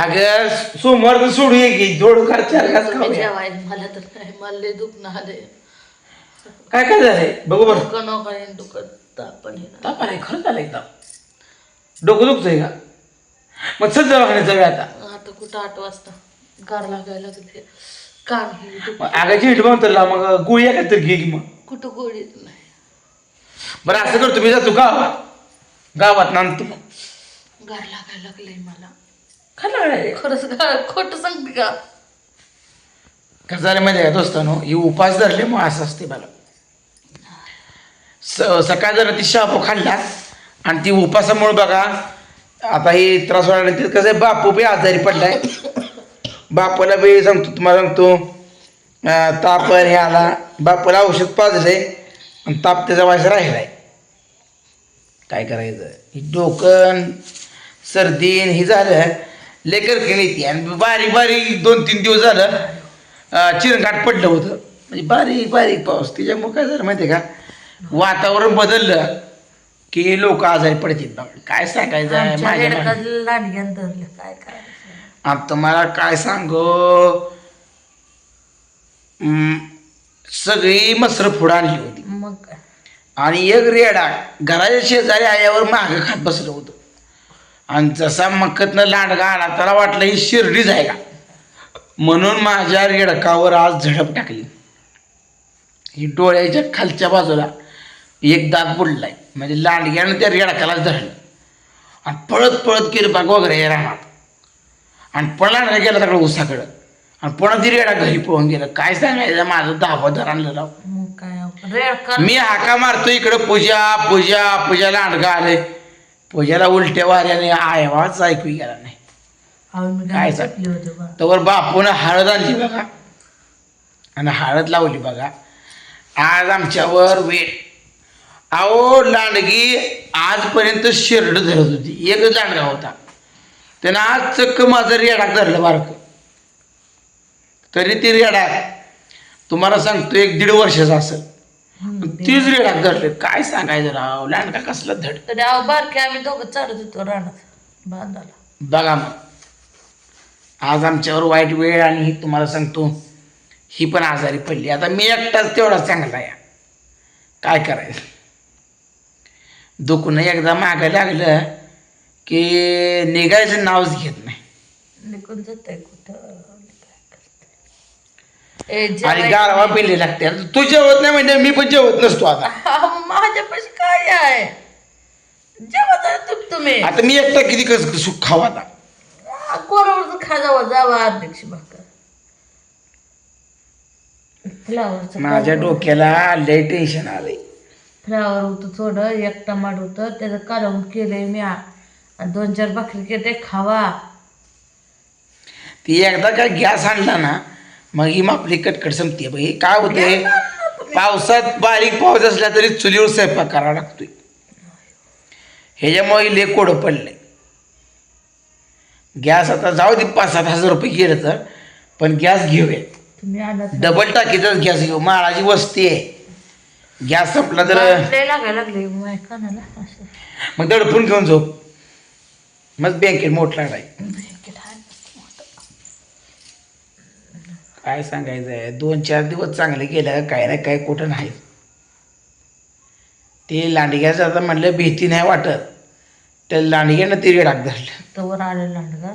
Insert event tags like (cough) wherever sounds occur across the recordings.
अगं सोमवार तर सोडू ये की दोड खा चार घास खाऊया. जेवाय मला तर नाही मला लय दुखणं आले काय काय झालंय? बघू बरं. दुखणं नको आहे, दुखत ताप पण येणार. ताप आलाय खरंच आलाय ताप. डोकं दुखतंय का? मग चल दवाखान्यात जाऊया आता. आता कुठं आठ वाजता? गार लागायला लागले कान हे दुख- मग आगाची हिट म्हणतो मग गोळी काय तर घे की मग. कुठं गोळी? नाही. बरं असं करतो मी जातो गावात. गावात नांदतो मग गार लागायला लागले मला. खाल्ला खरंच खोटं सांगते का? कसं झालं माहिती आहे का दोस्तानो? ही उपास धरले मग असं असते मला स सकाळ जर ती शापू खाल्ला आणि ती उपासामुळे बघा आता ही त्रास व्हायला लागले. कसं आहे बापू बी आजारी पडलाय. बापूला बी सांगतो तुम्हाला सांगतो ताप हे आला. बापूला औषध पाजलंय आणि ताप त्याचा व्हायचा राहिलाय. काय करायचं? ही डोकं सर्दीन ही झालं लेकर ती. आणि बारीक बारीक दोन तीन दिवस झालं चिरंगाट पडलं होतं. म्हणजे बारीक बारीक पाऊस. त्याच्यामुळे काय झालं माहिती का? वातावरण बदललं की लोक आजारी पडतील काय सांगायचं काय आता तुम्हाला काय सांगू? सगळी मसर पुढं आणली होती. मग आणि एक रेडा घराच्या शेजारी आयावर मागं खात बसलं होतं. आणि जसा मक्कतनं लांडगा आला त्याला वाटलं ही शिर्डीच आहे का? म्हणून माझ्या रेडकावर आज झडप टाकली. ही डोळ्याच्या खालच्या बाजूला एक दात बुडलाय. म्हणजे लांडग्यानं त्या रेडकालाच धरलं. आणि पळत पळत बाग वगैरे रानात आणि पुन्हा लांडगा गेला तिकडं उसाकडं आणि पुन्हा ती रेडा घरी पळून गेलं. काय सांगायचं? माझं दहावा धर आणलं राव. मग काय रेडका मी हाका मारतो इकडं. पूजा पूजा पूजाला अंडगा आले. पूजाला उलट्या वाऱ्याने आवाज ऐकू गेला नाही. काय तवर बापून हळद आणली बघा. आणि हळद लावली बघा. आज आमच्यावर वेट. अहो लांडगी आजपर्यंत शिरड धरत होती. एकच लांडगा होता. त्यानं आज चक्क माझं रेडा धरलं बारक. तरी ती रेडा तुम्हाला सांगतो एक दीड वर्षाचा असेल. तीच रेडा धरले काय सांगायचं राव? लांडगा कसला धड. तरी अहो बारके आम्ही दोघं चालत होतो रानात बांधाला. बघा मग. आज आमच्यावर वाईट वेळ आणि ही तुम्हाला सांगतो ही पण आजारी पडली. आता मी एकटाच तेवढा चांगला आहे. काय करायचं? दुखणं एकदा मागं लागलं की निघायचं नावच घेत नाही. निघून जात आहे कुठं? आणि गारवा पिल्ले लागते. तू जेवत नाही म्हणजे मी पण जेवत नसतो आता. (laughs) माझ्यापाशी काय आहे? जेव्हा जरा तुम तुम्ही. आता मी एकटा किती कस सुख खावा आता? कोणावर खा जावा जावा अध्यक्ष भाकर. माझ्या डोक्याला लय टेन्शन आलंय. फ्लावर होतं थोडं एक टमाट होतं त्याचं कालवून केलंय मी आणि दोन चार भाकरी केले खावा. ती एकदा काय गॅस आणला ना मग ही आपली कटकट संपते बघ हे काय होते पावसात बारीक पाऊस असला तरी चुलीवर स्वयंपाक करावा लागतोय. ह्याच्यामुळे ले कोडं पडलंय. गॅस आता जाऊ दे पाच सात हजार रुपये गेलं तर पण गॅस घेऊया. डबल टाकीचाच गॅस घेऊ. माळाची वस्ती आहे. गॅस संपला तर मग दडपून घेऊन जाऊ मग बँकेत मोठ लागलाय ब्लँकेट आहे मोठं. काय सांगायचं आहे दोन चार दिवस चांगले गेलं काय ना काय कुठं नाही ते लांडग्याचं आता म्हणलं भीती नाही वाटत. त्या लांडग्यानं ते रेडाक धरलं. तवर आलेला लांडगा.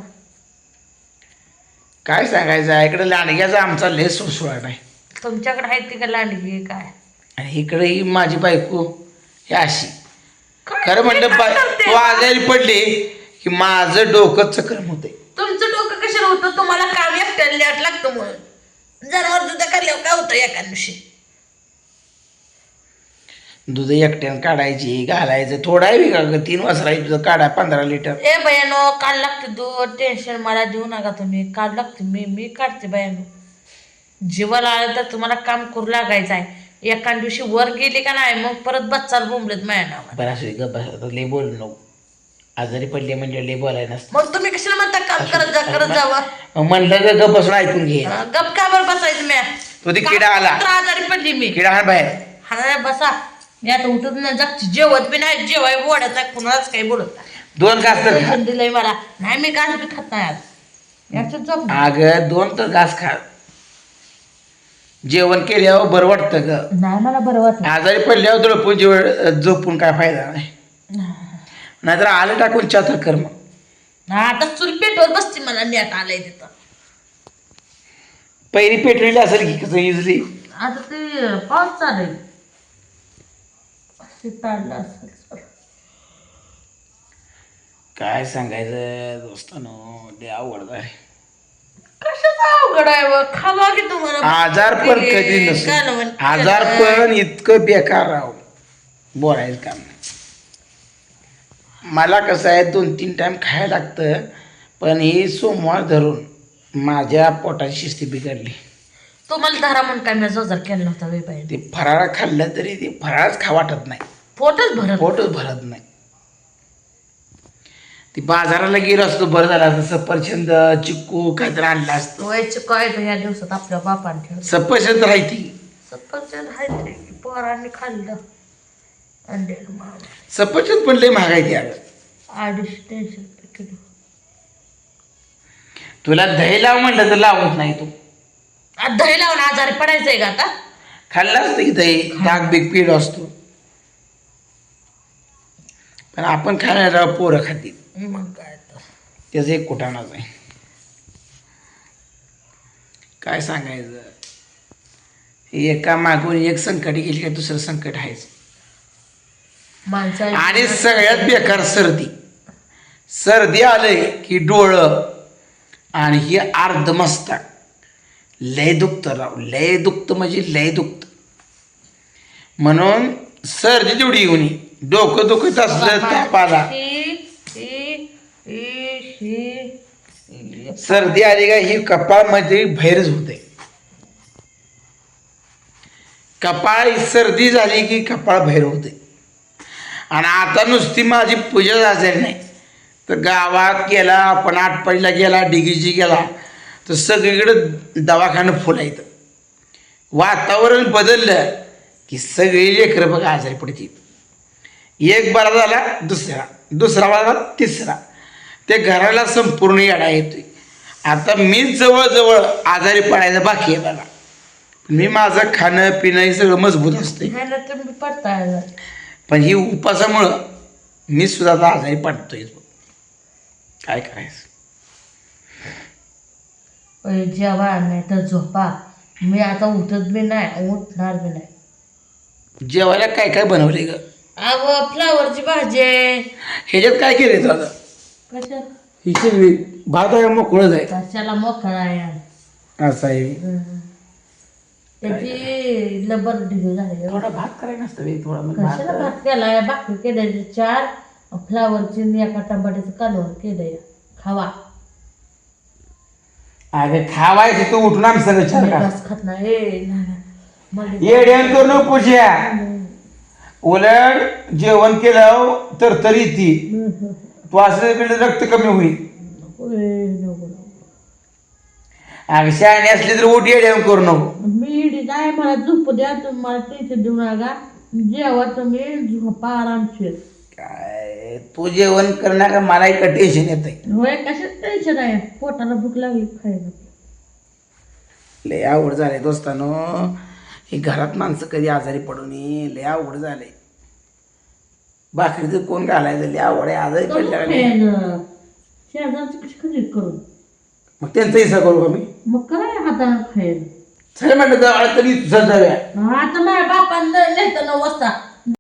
काय सांगायचं आहे इकडे लांडग्याचा आमचा लय सुळसुळा नाही. तुमच्याकडे आहे ती का लांडगी काय? आणि इकडे ही माझी बायको ही अशी. खरं म्हणलं काय करते? तू आजारी पडली की माझं डोकं चक्रम होते तुमचं डोकं कशाला होतं? तुम्हाला काम एकट्याला लागतं म्हणून. जनावर दुधा काढल्यावर काय होतं एका दिवशी? दूध एकट्यानं काढायची घालायचं. थोडा आहे का ग तीन वाजता तुझं. काढा पंधरा लिटर. ए बयानो काल लागते दूध. टेन्शन मला देऊ नका तुम्ही. काल लागते मी मी काढते बयानो. जीवाला आलं तर तुम्हाला काम करू लागायचं आहे. एका दिवशी वर गेली का नाही मग परत बच्चाल बोंबलेत माझ्या नावावर बरं असू दे, गप्प बस आता लय बोलू नको. आजारी पडली म्हणजे लय बोलाय नसतं. मग तुम्ही म्हणता काम करत जा करत (laughs) जावा. म्हणलं ग गप्प बसून ऐकून घे. गप का बरं बसायचं मी तो ते किडा आला. तर आजारी पडली मी. किडा हा बाहेर. हा बसा. मी आता उठत नाही जागची जेवत बी नाही जेवाय बोडत नाही कुणालाच काही बोलत नाही. दोन घास तर खा. मला. नाही मी काय बी खात नाही आज. याच्यात अगं दोन तर घास खा. जेवण केल्यावर बरं वाटतं ग. नाही मला बरं वाटलं आजारी पडल्यावर दळपून जेवण झोपून काय फायदा नाही. नाहीतर आलं टाकून चातर कर मग. आता चूल पेटवत बसते मला नेट आलंय तिथं. पहिली पेटलेली असेल की कसं इझिली आता ते पाऊस चालू आहे ताडलं असेल. सर. काय सांगायचं दोस्तानो लय अवघड आहे कशाचं अवघड आहे व? खावा की तुम्हाला आजार पण कधी नसतो आजार पण इतकं बेकार राहू बोलायचं काम नाही. मला कसं आहे दोन तीन टाइम खायला लागतं पण ही सोमवार धरून माझ्या पोटाची शिस्ती बिघडली. तुम्हाला धरा म्हणून काय मी जोजार केला नव्हता वे बाई. ते फराळ खाल्लं तरी ते फराळच खा वाटत नाही. पोटच भरत पोटच भरत नाही. ती बाजाराला गेलो असतो बरं झालं असतं. सफरचंद चिक्कू काहीतरी आणलं असतं. वयचे काय तर या दिवसात आपल्या बापाने ठेवलं. सफरचंद राहती सफरचंद आहे ते पोरांनी खाल्लं. सफरचंद पण लय महाग आहे अगं अडीचशे तीनशे रुपये किलो. तुला दही लाव म्हणलं तर लावत नाही तू. आता दही लावून आजारी पडायचंय का आता? खाल्लं असतं की दही? डाग बीक पीड असतो. पण आपण खाण्याला पोरं खातील. मग काय तर त्याचं एक कुटाणाच आहे. काय सांगायचं? हे एका मागून एक संकट गेली का दुसरं संकट आहेच. आणि सगळ्यात बेकार सर्दी. सर्दी आलंय की डोळं आणि ही अर्धमस्तक लय दुखतं राव लय दुखतं म्हणजे लय दुखतं. म्हणून सर्दी तेवढी येऊन ये. डोकं दुखत असलं ताप आला सर्दी आली का ही कपाळमध्ये भैरच होते. कपाळ सर्दी झाली की कपाळ भैर होते. आणि आता नुसती माझी पूजा झाली नाही. तर गावात गेला आपण आटपाडीला गेला डिगीजी गेला तर सगळीकडं दवाखानं फुलायचं वातावरण बदललं की सगळी लेकरं बघा आजारी पडतील. एक बरा झाला दुसरा. दुसरा बरा झाला तिसरा. ते घराला संपूर्ण येडा येतोय. आता मी जवळजवळ आजारी पडायचं बाकी आहे मला मी माझं खाणं पिणं हे सगळं मजबूत असते तुम्ही पण ही उपासामुळं मी सुद्धा आता आजारी पडतोय. काय करायचं? जेवा नाही तर झोपा. मी आता उठत बी नाही उठणार बी नाही. जेवायला काय काय बनवले ग? अगं फ्लावरची भाजी आहे. ह्याच्यात काय केले तू आता? कशा हिचे भात आहे मोकळंच आहे? कशाला मोकळा आहे? असं आहे. हं. त्याची लबर झाली थोडा भात करायला नसतं थोडा मग कशाला भात भात केलाय? भाकरी केल्याचे चार फ्लावरची आणि एका टमाट्याचं कालवण केलंय. खावा. अगं खावायचं तू उठून आम्ही सगळं छान मी खात नाही. ए, नाही, नाही. मला येड्यान करू नको पूजा. उलट जेवण केलं तर तरी ती. तू असं इकडे रक्त कमी होईल. नको ए, नको, नको. अगं शहाणी असली तर उठ येड्यान करू नको. मी इडी नाही मला झोप द्या तुम्ही मला टेन्शन देऊ नका. जेव्हा तुम्ही झोपा आरामशीर. काय तू जेवण करणार का मला एक टेन्शन येत आहे होय कशात टेन्शन आहे? पोटाला भूक लागली खायला. लय आवड झाले दोस्तानो. ही घरात माणसं कधी आजारी पडू नये लय आवड झाले भाकरीचं कोण घालायचं? लय आवड आहे आजारी पडल्या शेजारची कशी खरेदी करून? मग त्यांचा हिस्सा करू का मी? मग काय हाताने खायला? सगळं म्हणलं तरी तुझं जाऊया आता माझ्या बापानं नेतं नऊ वाजता